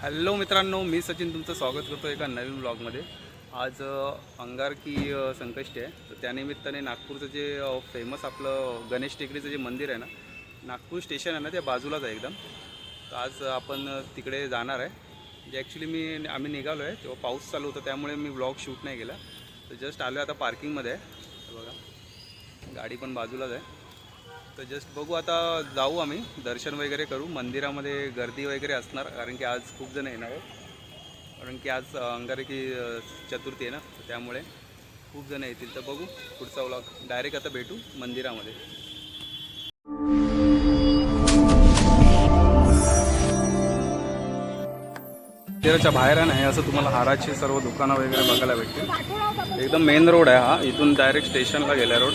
Hello मित्रांनो मी सचिन तुमचं स्वागत करतो एका नवीन ब्लॉगमध्ये आज अंगारकी संकष्टी आहे. तर त्यानिमित्ताने नागपूरचं जे फेमस आपलं गणेश टेकडीचं जे मंदिर आहे ना नागपूर स्टेशन आहे ना त्या बाजूलाच आहे एकदम. तर आज आपण तिकडे जाणार आहे. जे ॲक्च्युली मी आम्ही निघालो आहे तेव्हा पाऊस चालू होता त्यामुळे मी ब्लॉग शूट नाही केला. तर जस्ट आलो आहे आता पार्किंगमध्ये आहे बघा गाडी पण बाजूलाच आहे. तर जस्ट बघू आता जाऊ आम्ही. दर्शन वगैरे करू. मंदिरामध्ये गर्दी वगैरे असणार कारण की आज खूप जण येणार आहेत. कारण की आज अंगारकी चतुर्थी आहे ना त्यामुळे खूप जण येतील. तर बघू पुढचा व्लॉग डायरेक्ट आता भेटू मंदिरामध्ये. मंदिराच्या बाहेर नाही असं तुम्हाला हाराची सर्व दुकानं वगैरे बघायला भेटतील. एकदम मेन रोड आहे हा. इथून डायरेक्ट स्टेशनला गेला रोड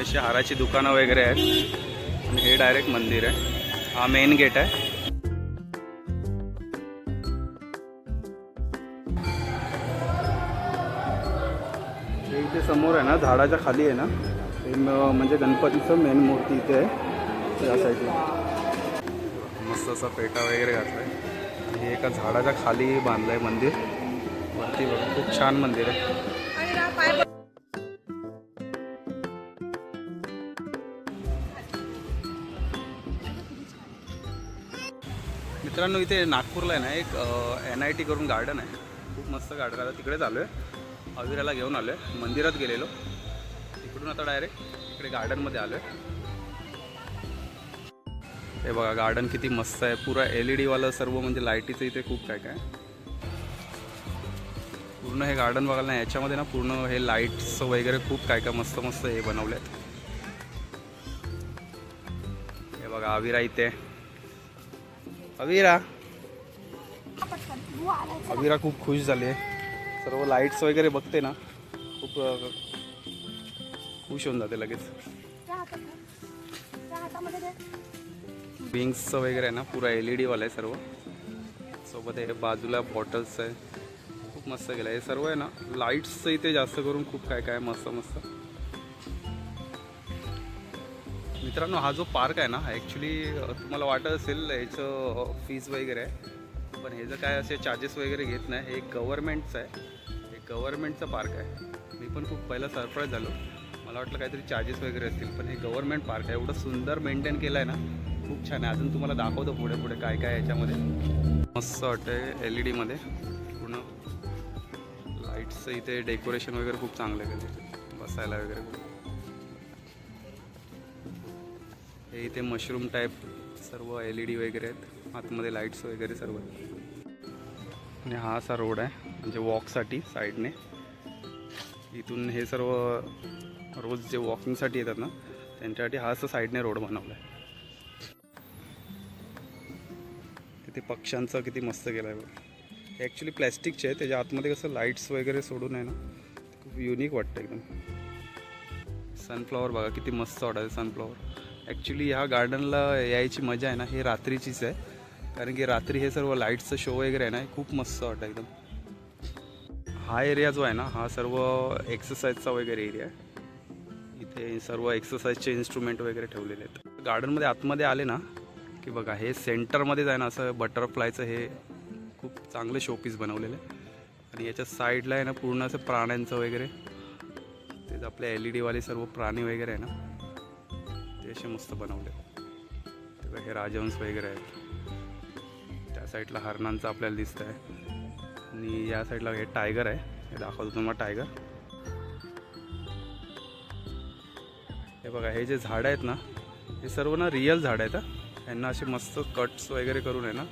अशी हाराची दुकानं वगैरे आहेत. आणि हे डायरेक्ट मंदिर आहे. हा मेन गेट आहे. इथे समोर आहे ना झाडाच्या खाली आहे ना. हे म्हणजे गणपतीचं मेन मूर्ती इथे आहे. या साईडला मस्त असा पेटा वगैरे घातला आहे हे एका झाडाच्या खाली बांधलं आहे मंदिर. वरती बघा खूप छान मंदिर आहे. मित्रांनो इथे नागपूरला आहे ना एक एन आय टी करून गार्डन आहे. खूप मस्त गार्डन आता तिकडेच आलो आहे अविराला घेऊन आलो आहे मंदिरात गेलेलो. तिकडून आता डायरेक्ट इकडे गार्डनमध्ये आलो आहे हे बघा गार्डन किती मस्त आहे. पुरा एल ई डीवालं सर्व म्हणजे लाईटीचं इथे खूप काय काय. पूर्ण हे गार्डन बघायला नाही याच्यामध्ये ना पूर्ण हे लाईट्स वगैरे खूप काय काय मस्त मस्त हे बनवले आहेत हे बघा अविरा इथे. अविरा. अविरा खूप खुश झाली आहे. सर्व लाईट्स वगैरे बघते ना खूप खुश होऊन जाते लगेच. विंग्सचं वगैरे आहे ना पुरा एल ई डीवाला आहे सर्व. सोबत हे बाजूला बॉटल्स आहे. खूप मस्त केलं हे सर्व आहे ना लाईट्सचं इथे जास्त करून खूप काय काय मस्त मस्त मित्रांनो हा जो पार्क आहे ना ॲक्च्युली तुम्हाला वाटत असेल ह्याचं फीज वगैरे आहे. पण ह्याचं काय असे चार्जेस वगैरे घेत नाही हे गव्हर्मेंटचं आहे. हे गव्हर्मेंटचं पार्क आहे. मी पण खूप पहिला सरप्राईज झालो. मला वाटलं काहीतरी चार्जेस वगैरे असतील पण हे गव्हर्मेंट पार्क आहे. एवढं सुंदर मेंटेन केलं आहे ना खूप छान आहे. अजून तुम्हाला दाखवतो पुढे पुढे काय काय याच्यामध्ये. मस्त वाटतं एल ई डीमध्ये पूर्ण लाईट्सचं इथे डेकोरेशन वगैरे खूप चांगलं केलं बसायला वगैरे. हे इथे मशरूम टाईप सर्व एल ई डी वगैरे आहेत. आतमध्ये लाईट्स वगैरे सर्व. आहेत. आणि हा असा रोड आहे. म्हणजे वॉकसाठी साईडने इथून हे सर्व रोज जे वॉकिंगसाठी येतात ना त्यांच्यासाठी हा असा साईडने रोड बनवला आहे तिथे पक्ष्यांचं किती मस्त केलं आहे बघ ॲक्च्युली प्लॅस्टिकचे आहे. त्याच्या आतमध्ये कसं लाईट्स वगैरे सोडून आहे ना खूप युनिक वाटतं एकदम. सनफ्लॉवर बघा किती मस्त वाटायचं सनफ्लॉवर ॲक्च्युली ह्या गार्डनला यायची मजा आहे ना हे रात्रीचीच आहे. कारण की रात्री हे सर्व लाईटचं शो वगैरे आहे ना हे खूप मस्त वाटतं एकदम. हा एरिया जो आहे ना हा सर्व एक्सरसाइजचा वगैरे एरिया आहे. इथे सर्व एक्सरसाइजचे इन्स्ट्रुमेंट वगैरे ठेवलेले आहेत. गार्डनमध्ये आतमध्ये आले ना की बघा हे सेंटरमध्येच आहे ना असं बटरफ्लायचं हे खूप चांगलं शोपीस बनवलेलं आहे. आणि याच्या साईडला आहे ना पूर्ण असं प्राण्यांचं वगैरे. तेच आपले एल ई डीवाले सर्व प्राणी वगैरे आहे ना. ते असे मस्त बनवले. तेव्हा हे राजहंस वगैरे आहेत. त्या साईडला हरणांचं आपल्याला दिसतं आहे आणि या साईडला हे टायगर आहे. हे दाखवतो तुम्हाला टायगर. हे बघा हे जे झाडं आहेत ना हे सर्व ना रिअल झाडं आहेत यांना असे मस्त कट्स वगैरे करून आहे ना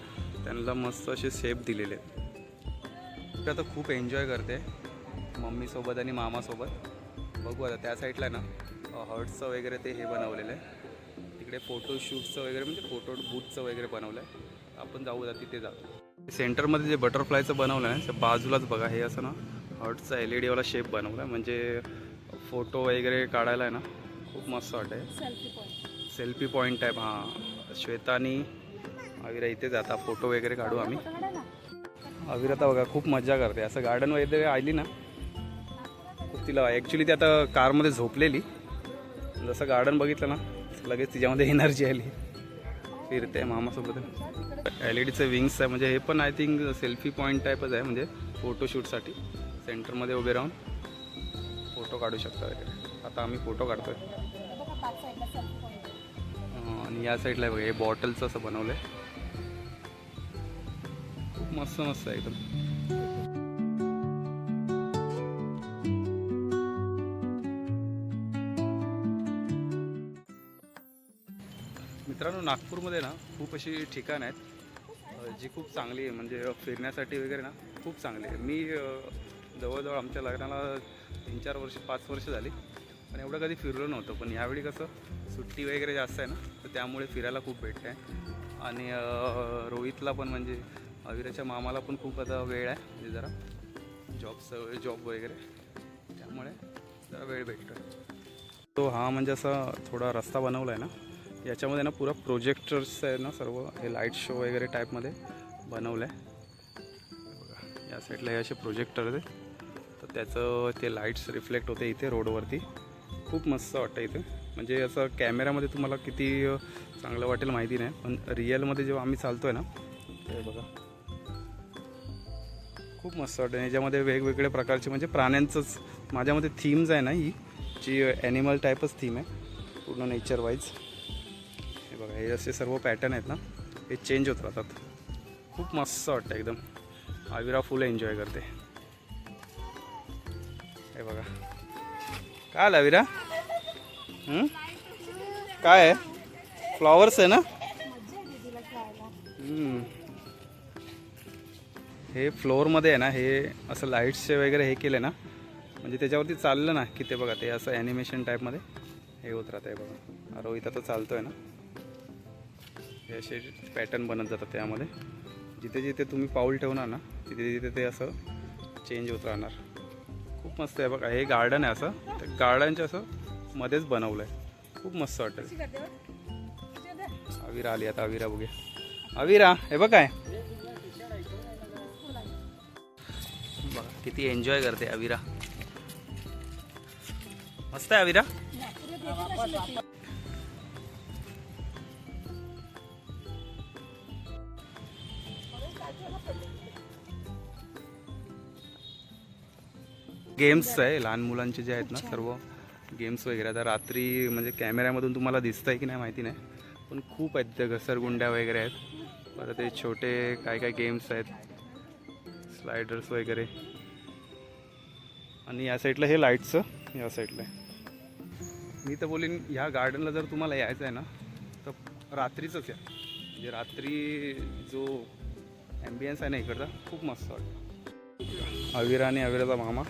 त्यांना मस्त असे शेप दिलेले आहेत. आता खूप एन्जॉय करते. मम्मीसोबत आणि मामासोबत बघू आता त्या साईडला आहे ना हर्ट्सचं वगैरे ते हे बनवलेलं आहे. तिकडे फोटोशूटचं वगैरे म्हणजे फोटो बूथचं वगैरे बनवलं आहे. आपण जाऊ आता तिथे जाऊ सेंटरमध्ये जे बटरफ्लायचं बनवलं आहे त्या बाजूलाच बघा हे असं ना हर्टचा एल ई डीवाला शेप बनवला आहे. म्हणजे फोटो वगैरे काढायला आहे ना खूप मस्त वाटतं सेल्फी पॉईंट टाईप हां. श्वेता आणि आविरा इथे जाता फोटो वगैरे काढू आम्ही. आविरा तर बघा खूप मजा करते. असं गार्डन वगैरे आली ना तिला ॲक्च्युली ती आता कारमध्ये झोपलेली. जसं गार्डन बघितलं ना लगेच तिच्यामध्ये एनर्जी आली. फिरते मामासोबत. एल ई डीचे विंग्स आहे म्हणजे हे पण आय थिंक सेल्फी पॉईंट टाईपच आहे म्हणजे फोटोशूटसाठी सेंटरमध्ये उभे राहून फोटो काढू शकता वगैरे. आता आम्ही फोटो काढतोय. आणि या साईडला आहे बघा हे बॉटलचं असं बनवलं आहे खूप मस्त मस्त आहे एकदम. मित्रांनो नागपूरमध्ये ना खूप अशी ठिकाणं आहेत जी खूप चांगली आहे. म्हणजे फिरण्यासाठी वगैरे ना खूप चांगली आहे. मी जवळजवळ आमच्या लग्नाला तीन चार वर्ष पाच वर्ष झाली. पण एवढं कधी फिरलो नव्हतं. पण यावेळी कसं सुट्टी वगैरे जास्त आहे ना तर त्यामुळे फिरायला खूप भेटतं आहे आणि रोहितला पण म्हणजे अविराच्या मामाला पण खूप आता वेळ आहे. म्हणजे जरा जॉब जॉब वगैरे. त्यामुळे जरा वेळ भेटतो तो हा म्हणजे असा थोडा रस्ता बनवला आहे ना याच्यामध्ये ना पुरा प्रोजेक्टर्स आहे ना सर्व हे लाइट शो वगैरे टाईपमध्ये बनवलं आहे बघा या साईडला हे असे प्रोजेक्टर आहे तर त्याचं ते लाईट्स रिफ्लेक्ट होते इथे रोडवरती खूप मस्त वाटतं इथे. म्हणजे असं कॅमेऱ्यामध्ये तुम्हाला किती चांगलं वाटेल माहिती नाही. पण रिअलमध्ये जेव्हा आम्ही चालतो आहे ना ते बघा. खूप मस्त वाटतं. याच्यामध्ये वेगवेगळ्या प्रकारचे म्हणजे प्राण्यांचंच माझ्यामध्ये थीम्स आहे ना ही जी ॲनिमल टाईपच थीम आहे. पूर्ण नेचर वाईज हे असे सर्व पॅटर्न आहेत ना हे चेंज होत राहतात. खूप मस्त वाटतं एकदम. आविरा फुल एन्जॉय करते. हे बघा. काय आलं आविरा? काय आहे? फ्लॉवर्स आहे ना? हे फ्लोअरमध्ये आहे ना हे असं लाईट्सचे वगैरे हे केले ना म्हणजे त्याच्यावरती चाललं ना की ते बघा ते असं ॲनिमेशन टाईपमध्ये हे होत राहतं आहे बघा. रोहित आता आहे ना. हे असे पॅटर्न बनत जातात त्यामध्ये. जिथे जिथे तुम्ही पाऊल ठेवणार ना तिथे तिथे ते असं चेंज होत राहणार. खूप मस्त आहे बघा हे गार्डन आहे असं. त्या गार्डनच्या असं मध्येच बनवलं आहे खूप मस्त वाटतं अविरा आली आता अविरा बघूया. अविरा हे बघ काय. बघा किती एन्जॉय करते अविरा. मस्त आहे अविरा? गेम्स आहे लहान मुलांचे जे आहेत ना सर्व गेम्स वगैरे. आता रात्री म्हणजे कॅमेऱ्यामधून तुम्हाला दिसत आहे की नाही माहिती नाही पण खूप आहेत तिथे घसरगुंड्या वगैरे आहेत. परत ते छोटे काय काय गेम्स आहेत स्लायडर्स वगैरे. आणि या साईडला हे लाईटचं या साईडला. मी तर बोलीन ह्या गार्डनला जर तुम्हाला यायचं आहे ना तर रात्रीचंच या. म्हणजे रात्री जो ॲम्बियन्स आहे ना इकडचा खूप मस्त वाटतं. अविरा आणि अविराचा मामा.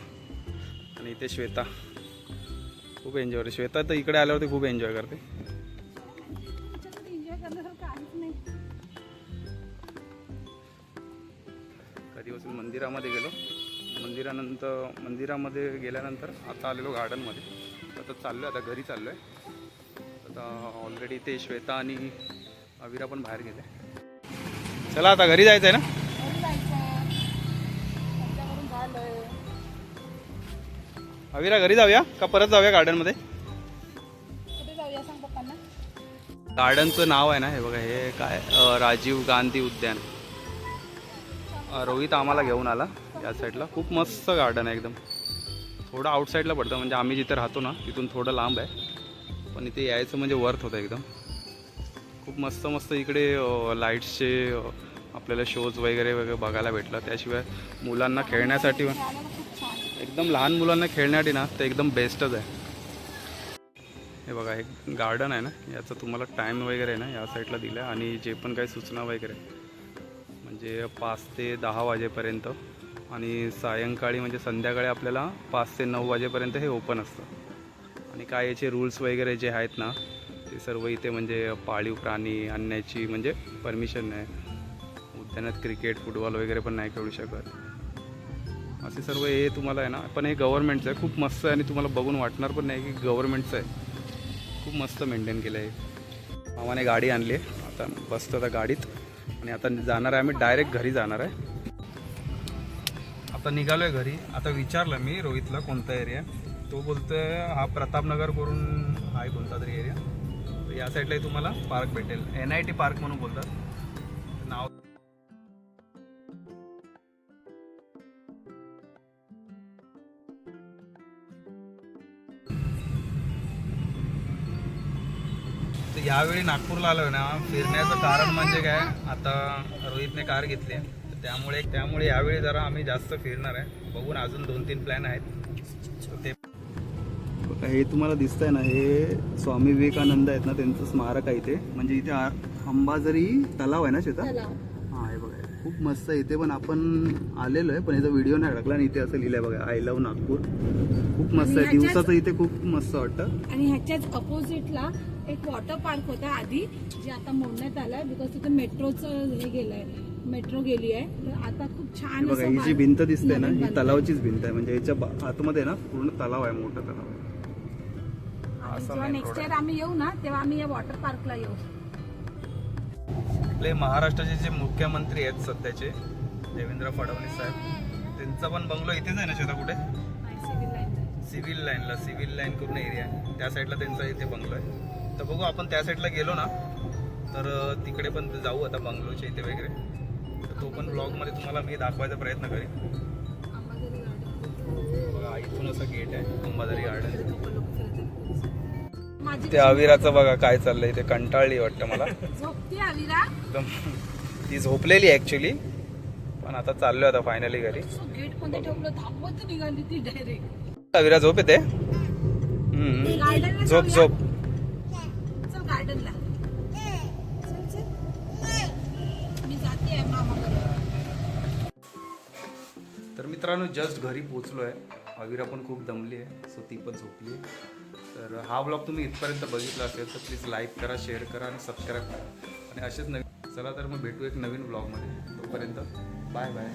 आणि इथे श्वेता. खूप एन्जॉय करते. श्वेता तर इकडे आल्यावरती खूप एन्जॉय करते. कधीपासून मंदिरामध्ये गेलो. मंदिरानंतर मंदिरामध्ये गेल्यानंतर आता आलेलो गार्डनमध्ये आता चाललो आता घरी चाललो आहे आता ऑलरेडी ते श्वेता आणि अविरा पण बाहेर गेले. चला आता घरी जायचं आहे ना? अविरा घरी जाऊया का परत जाऊया गार्डनमध्ये गार्डनचं नाव आहे ना हे बघा हे काय राजीव गांधी उद्यान. रोहित आम्हाला घेऊन आला या साईडला खूप मस्त गार्डन आहे एकदम. थोडं आउटसाईडला पडतं म्हणजे आम्ही जिथे राहतो ना तिथून थोडं लांब आहे. पण इथे यायचं म्हणजे वर्थ होतं एकदम. खूप मस्त मस्त इकडे लाईट्सचे आपल्याला शोज वगैरे वगैरे बघायला भेटलं. त्याशिवाय मुलांना खेळण्यासाठी गार्डन खूप छान आहे. एकदम लहान मुलांना खेळण्यासाठी ना ते एकदम बेस्टच आहे. हे बघा हे गार्डन आहे ना याचं तुम्हाला टाईम वगैरे आहे ना या साईडला दिलं आहे आणि जे पण काही सूचना वगैरे म्हणजे पाच ते दहा वाजेपर्यंत आणि सायंकाळी म्हणजे संध्याकाळी आपल्याला पाच ते नऊ वाजेपर्यंत हे ओपन असतं. आणि काय याचे रूल्स वगैरे जे आहेत ना ते सर्व इथे म्हणजे पाळीव प्राणी आणण्याची म्हणजे परमिशन नाही उद्यानात क्रिकेट फुटबॉल वगैरे पण नाही खेळू शकत. असे सर्व हे तुम्हाला आहे ना पण हे गव्हर्नमेंटचं आहे. खूप मस्त आहे आणि तुम्हाला बघून वाटणार पण नाही की गव्हर्नमेंटचं आहे. खूप मस्त मेंटेन केलं आहे मामाने गाडी आणली आहे. आता बसतो आता गाडीत. आणि आता जाणार आहे आम्ही डायरेक्ट घरी जाणार आहे. आता निघालो आहे घरी. आता विचारलं मी रोहितला कोणता एरिया तो बोलतोय हा प्रतापनगर करून आहे कोणता तरी एरिया तर या साईडला तुम्हाला पार्क भेटेल. एन आय टी पार्क म्हणून बोलतात. यावेळी नागपूरला आलोय ना फिरण्याचं कारण म्हणजे काय? आता रोहितने कार घेतली आहे. तर त्यामुळे त्यामुळे यावेळी जरा आम्ही जास्त फिरणार आहे. बघून अजून दोन तीन प्लॅन आहेत. ते बघा हे तुम्हाला दिसतंय ना हे स्वामी विवेकानंद आहेत ना त्यांचं स्मारक आहे इथे. म्हणजे इथे अंबाझरी तलाव आहे ना शेता चला हा हे बघा. खूप मस्त आहे. इथे पण आपण आलेलो आहे पण याचा व्हिडिओ नाही टाकला आणि इथे असं लिहिलंय बघा आय लव्ह नागपूर खूप मस्त आहे. दिवसाचं इथे खूप मस्त वाटतं. आणि ह्याच्याच अपोजिटला एक वॉटर पार्क होता आधी जे आता मोडण्यात आलाय बिकॉज तिथे मेट्रोचं हे गेलंय मेट्रो गेली आहे. तर आता खूप छान बघा ही जी भिंत दिसते ना ही. तलावाचीच भिंत आहे. म्हणजे याच्या आतमध्ये ना पूर्ण तलाव आहे मोठा तलाव आहे. जेव्हा नेक्स्ट इयर आम्ही येऊ ना तेव्हा आम्ही या वॉटर पार्कला येऊ. आपले महाराष्ट्राचे जे मुख्यमंत्री आहेत सध्याचे देवेंद्र फडणवीस साहेब त्यांचा पण बंगलो इथेच आहे ना शेता कुठे? सिव्हिल लाईन सिव्हिल लाईनला सिव्हिल लाईन करून एरिया आहे. त्या साईडला त्यांचा इथे बंगलो आहे. तर बघू आपण त्या साईडला गेलो ना तर तिकडे पण जाऊ आता बंगलोच्या इथे वगैरे. तर तो पण ब्लॉगमध्ये तुम्हाला मी दाखवायचा प्रयत्न करेन. बघा इथून असं गेट आहे अंबाझरी गार्डन ते अविराचं बघा काय चाललंय ते कंटाळली वाटतं मला. एकदम ती झोपलेली ॲक्च्युली पण आता चाललोय आता फायनली घरी. अविरा झोप येते? झोप? झोप. तर मित्रांनो जस्ट घरी पोचलो आहे अविरा पण खूप दमली आहे सो ती पण झोपली आहे. तर हा ब्लॉग तुम्ही इथपर्यंत बघितला असेल तर प्लीज लाईक करा शेअर करा आणि सबस्क्राईब करा. आणि असेच नवीन चला तर मग भेटू एक नवीन ब्लॉगमध्ये तोपर्यंत बाय बाय